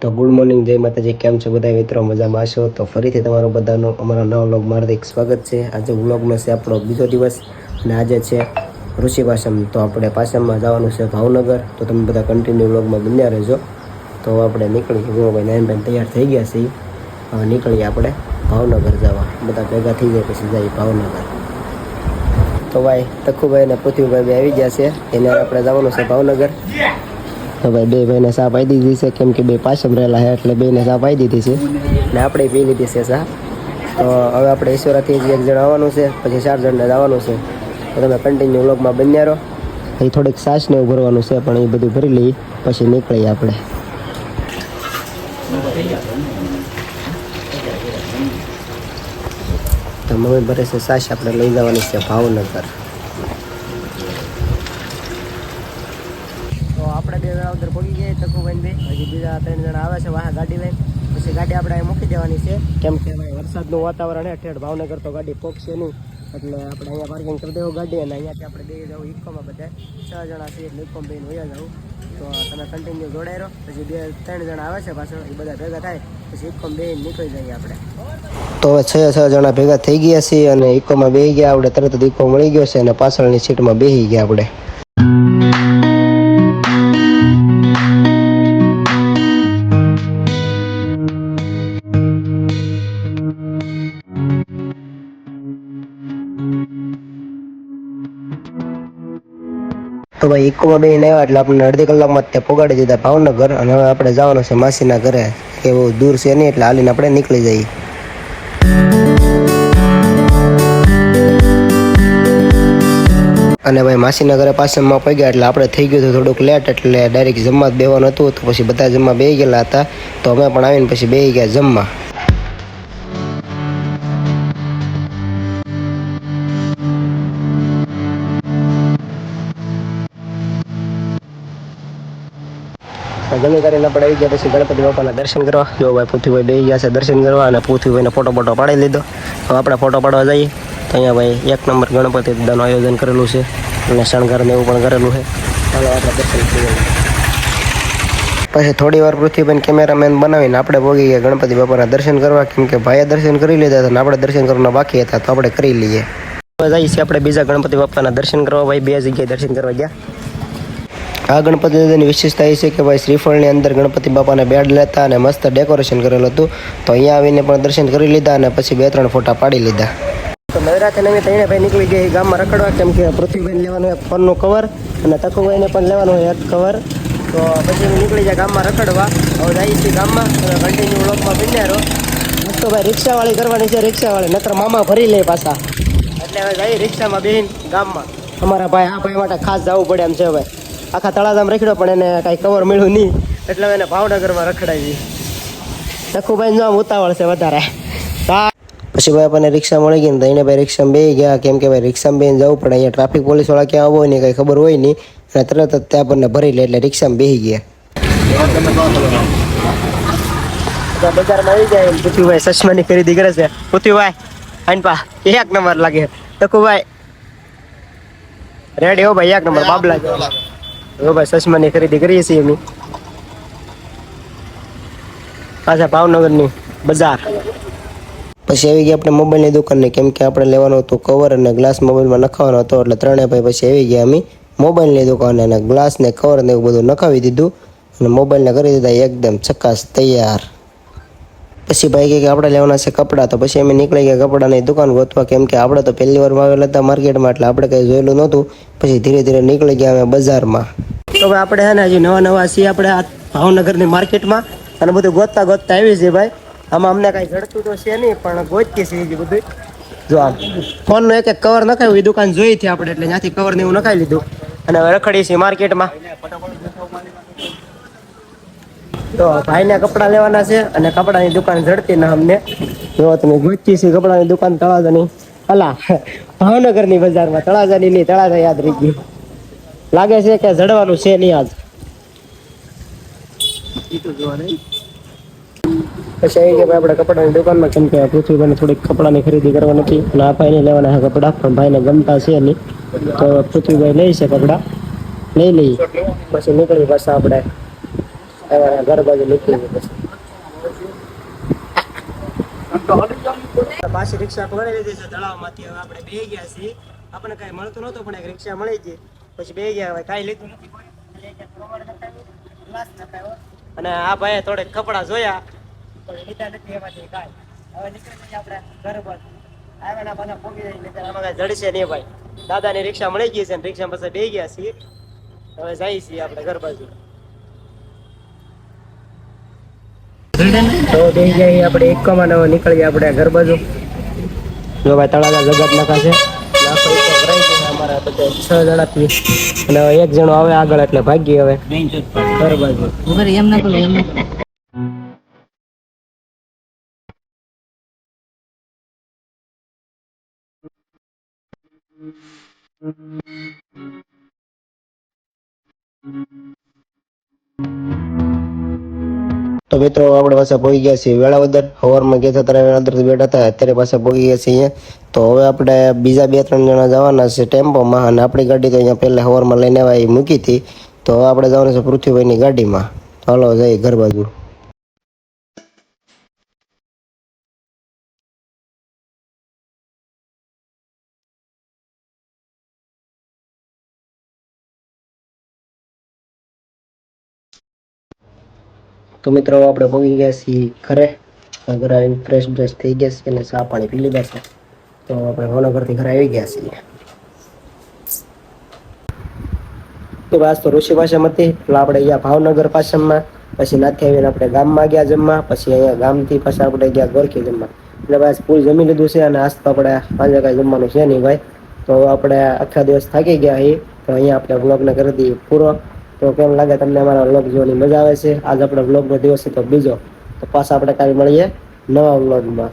તો good morning, જય માતાજી, કેમ છો બધા? મિત્રો, મજામાં હશો? તો ફરીથી તમારું બધાનું અમારા નવા વ્લોગમાં હાર્દિક સ્વાગત છે. આજે વ્લોગમાં છે આપણો બીજો દિવસ અને આજે છે ઋષિ પાસમ. તો આપણે પાસમમાં જવાનું છે ભાવનગર. તો તમે બધા કન્ટિન્યુ વ્લોગમાં બન્યા રહેજો. તો આપણે નીકળી. ગુણભાઈ નાયનભાઈ તૈયાર થઈ ગયા છીએ. હવે નીકળીએ આપણે ભાવનગર જવા. બધા ભેગા થઈ જાય પછી જઈએ ભાવનગર. તો ભાઈ, તખુભાઈ અને પૃથ્વીભાઈ આવી ગયા છે. એને આપણે જવાનું છે ભાવનગર. તો ભાઈ બે ભાઈને સા પાઈ દીધી છે. કેમ કે બે પાછમ રહેલા છે એટલે બેને સા પાઈ દીધી છે. ને આપણે પી લીધી છે સા તો હવે આપણે ઈશ્વરાથી જ એક જણ આવવાનું છે, પછી ચાર જણને આવવાનું છે. તો તમે કન્ટિન્યુ વ્લોગમાં બન્યા રહો. એ થોડીક સાસ ને એવું ભરવાનું છે, પણ એ બધું ભરી લઈ પછી નીકળીએ આપણે. તો મમ્મી ભરે છે, સાસ આપણે લઈ જવાની છે ભાવનગર. વેળા ઉધર પગી ગયા તકુભાઈ બે. હજી બીજા ત્રણ જણા આવે છે વાહ ગાડી લઈને. પછી ગાડી આપણે અહીં મૂકી દેવાની છે. કેમ કે વરસાદનું વાતાવરણ છે, ઠેઠ ભાવનગર તો ગાડી પોકશે નહીં. એટલે આપણે અહીંયા પાર્કિંગ કરી દેવું ગાડી અને અહીંયાથી આપણે બે જવું ઇકોમાં બધા. છ જણા છે એટલે ઇકોમ બેન વયા જવું. તો તમે કન્ટિન્યુ જોડાઈ રહો. પછી બે ત્રણ જણા આવે છે પાછળ, એ બધા ભેગા થાય. પછી ઇકોમ બે નીકળી જઈએ આપણે. તો હવે છ છ જણા ભેગા થઈ ગયા છીએ અને ઇકોમાં બેસી ગયા. આપણે તરત જ ઇકો મળી ગયો છે અને પાછળની સીટમાં બેસી ગયા આપણે. તો ભાઈ ઇકોમાં બેહીને આવ્યા એટલે આપણને અડધી કલાકમાં તે પોગાડી દીધા ભાવનગર અને હવે આપણે જવાનું છે માસીના ઘરે. કે બહુ દૂર છે નહીં એટલે હાલીને આપણે નીકળી જઈએ. અને ભાઈ માસીના ઘરે પાસેમાં પગ્યા એટલે આપણે થઈ ગયું હતું થોડુંક લેટ એટલે ડાયરેક્ટ જમવા બેવાનું હતું તો પછી બધા જમવા બેસી ગયેલા હતા. તો અમે પણ આવીને પછી બેસી ગયા જમવા. જમી કરીને આપણે આવી ગયા, પછી ગણપતિ બાપાના દર્શન કરવા. જો ભાઈ પૃથ્વીભાઈ બે ગયા છે દર્શન કરવા અને પૃથ્વીભાઈને ફોટો ફોટો પાડી લીધો. હવે આપણે ફોટો પાડવા જઈએ. તો અહીંયા ભાઈ એક નંબર ગણપતિ દાદાનું આયોજન કરેલું છે. અને શણગારને એવું પણ કરેલું છે. ચાલો આપણે દર્શન કરી પછી થોડી વાર પૃથ્વીબેન કેમેરામેન બનાવીને આપણે ભોગી ગયા ગણપતિ બાપાના દર્શન કરવા. કેમ કે ભાઈએ દર્શન કરી લીધા હતા અને આપણે દર્શન કરવાના બાકી હતા, તો આપણે કરી લઈએ. જઈએ છીએ આપણે બીજા ગણપતિ બાપાના દર્શન કરવા. ભાઈ બે જગ્યાએ દર્શન કરવા ગયા. આ ગણપતિ દાદાની વિશેષતા એ છે કે ભાઈ શ્રીફળની અંદર ગણપતિ બાપાને બેડ લેતા અને મસ્ત ડેકોરેશન કરેલું હતું. તો અહીંયા આવીને પણ દર્શન કરી લીધા અને પછી બે ત્રણ ફોટા પાડી લીધા. તો નવરાત્રી નવી ત્રણે ભાઈ નીકળી ગયા ગામમાં રખડવા, કેમ કે પૃથ્વીભાઈને લેવાનું એક ફોનનું કવર અને તકુભાઈને પણ લેવાનું હોય એક કવર તો પછી નીકળી જાય ગામમાં રખડવા. હવે જઈએ છીએ ગામમાં કન્ટિન્યુ વ્લોગમાં બન્યા રહો. મસ્ત ભાઈ રિક્ષાવાળી કરવાની છે, રિક્ષાવાળી. નકર મામા ભરી લે પાછા. એટલે હવે જઈએ રિક્ષામાં બેહીને ગામમાં. અમારા ભાઈ, આ ભાઈ માટે ખાસ જવું પડે એમ છે ભાઈ આખા તળાજામ રખડ્યો પણ એને કાંઈ કવર મળ્યું નહીં. એટલે એને ભાવનગરમાં રખડાવી નખુભાઈ નો ઉતાવળ છે વધારે. પછી ભાઈ આપણને રિક્ષા મળી ગઈ ને તો ભાઈ રિક્ષામાં બે ગયા. કેમ કે ભાઈ રિક્ષામાં બેન જવું પડે. અહીંયા ટ્રાફિક પોલીસવાળા ક્યાં હોય ને કંઈ ખબર હોય નહીં. અને તરત જ ત્યાં આપણને ભરી લે એટલે રિક્ષામાં બેસી ગયા. બજારમાં આવી જાય પૃથ્વીભાઈ ચશ્માની ખરીદી કરે છે. પૃથ્વીભાઈ આઈન પા એક નંબર લાગે. તકુભાઈ રેડી હો ભાઈ, એક નંબર, બાબલા. જેવા. હો ભાઈ ચશ્માની ખરીદી કરીએ છીએ અમે. પાછા ભાવનગરની બજાર. પછી આવી ગયા આપણે મોબાઈલની દુકાનને, કેમ કે આપણે લેવાનું હતું કવર અને ગ્લાસ મોબાઈલમાં નખાવાનો હતો, એટલે ત્રણેય ભાઈ પછી આવી ગયા અમે મોબાઈલની દુકાને અને ગ્લાસ ને કવર ને એવું બધું નખાવી દીધું અને મોબાઈલને કરી દીધા એકદમ ચકાસ તૈયાર. પછી ભાઈ કે આપણે લેવાના છે કપડાં, તો પછી અમે નીકળી ગયા કપડાંની દુકાન ગોતવા, કેમ કે આપણે તો પહેલી વાર આવેલા હતા માર્કેટમાં એટલે આપણે કંઈ જોયેલું નહોતું. પછી ધીરે ધીરે નીકળી ગયા અમે બજારમાં. તો આપણે હે ને હજી નવા નવા છીએ આપણે આ ભાવનગરની માર્કેટમાં. અને બધું ગોતતા ગોતતા આવી છે ભાઈ. આમાં અમને કાંઈ જડતું તો છે નહીં, પણ ગોતીએ છીએ હજી બધું જો આમ. ફોનનો એક એક કવર નખાયું, એ દુકાન જોઈ હતી આપણે, એટલે ત્યાંથી કવર ને એવું નખાઈ લીધું. અને હવે રખડીએ છીએ માર્કેટમાં. તો ભાઈને કપડાં લેવાના છે, અને કપડાની દુકાન જડતી ના અમને. જો તમે ગોતી છે કપડાની દુકાન તળાજાની. અલા, ભાવનગરની બજારમાં તળાજાની નહીં, તળાજા યાદ રહી ગયું. લાગે છે કે જડવાનું છે નહીં આજ. પછી ગયા આપણે કપડાની દુકાનમાં, કેમ કે પૃથ્વીભાઈને થોડીક કપડાની ખરીદી કરવાની હતી અને આ ભાઈને લેવાના કપડાં, પણ ભાઈને ગમતા છે નહીં. તો પૃથ્વીભાઈ લઈ છે કપડાં. લઈ લઈએ પછી નીકળી પાછા આપણે ઘર બાજુ નીકળી પછી. પાછી રિક્ષા પકડી લીધી છે, તળાવમાંથી. હવે આપણે બે ગયા છીએ. આપણને કઈ મળતું નહોતું, પણ એક રિક્ષા મળી ગઈ. પછી બે ગયા હવે કાંઈ લીધું નથી. અને આ ભાઈએ થોડે કપડા જોયા. લીધા નથી એમાંથી કાંઈ હવે નીકળી આપણે ઘર જાય ભાઈ. દાદાની રિક્ષા મળી ગઈ છે ને રિક્ષા પાસે બે ગયા છીએ. હવે જઈએ છીએ આપણે ઘર બાજુ. તો બે ગયા આપણે એક કમાન હવે નીકળીએ આપણે ઘર બાજુ. જો ભાઈ તળાજા જગત નાખા છે. એક તો ભરાઈ ગયા અમારા બધા છ જણાથી અને એક જણો આવે આગળ એટલે ભાગી હવે. ઘર એમ ના કરો એમ તો મિત્રો આપણે પાછા પહોંચી ગયા છીએ વેળાવદર. હવારમાં ગયા હતા ત્યારે વેળાવદર બેઠા હતા અત્યારે પાછા પહોંચી ગયા છીએ અહીંયા. તો હવે આપણે બીજા બે ત્રણ જણા જવાના છે ટેમ્પોમાં અને આપણી ગાડી તો અહીંયા પહેલાં હવારમાં લઈને આવ્યા એ મૂકી હતી. તો હવે આપણે જવાનું છે પૃથ્વીભાઈની ગાડીમાં. ચાલો જઈએ ઘર બાજુ. તો મિત્રો, આપણે પહોંચી ગયા છીએ ઘરે. ઘરે ફ્રેશ બ્રેશ થઈ ગયા છીએ અને ચા પાણી પી લીધા છે. તો આપણે ભાવનગરથી ઘરે આવી ગયા છીએ. તો બસ, તો ઋષિ પાસમ હતી. એટલે આપણે અહીંયા ભાવનગર પાસમમાં, પછી નાથી આવીને આપણે ગામમાં ગયા જમવા, પછી અહીંયા ગામથી પાછા આપણે ગયા ગોરખી જમવા. એટલે બસ પૂરી જમી લીધું છે અને આજ તો આપણે સાંજે કાંઈ જમવાનું છે નહીં ભાઈ. તો આપણે આખા દિવસ થાકી ગયા અહીં તો અહીંયા આપણે વ્લોગને કરી દઈએ પૂરો. તો કેમ લાગે તમને અમારા વ્લોગ જોવાની મજા આવે છે? આજ આપણે વ્લોગનો દિવસ હતો બીજો. તો પાછા આપણે કાલે મળીએ નવા વ્લોગમાં.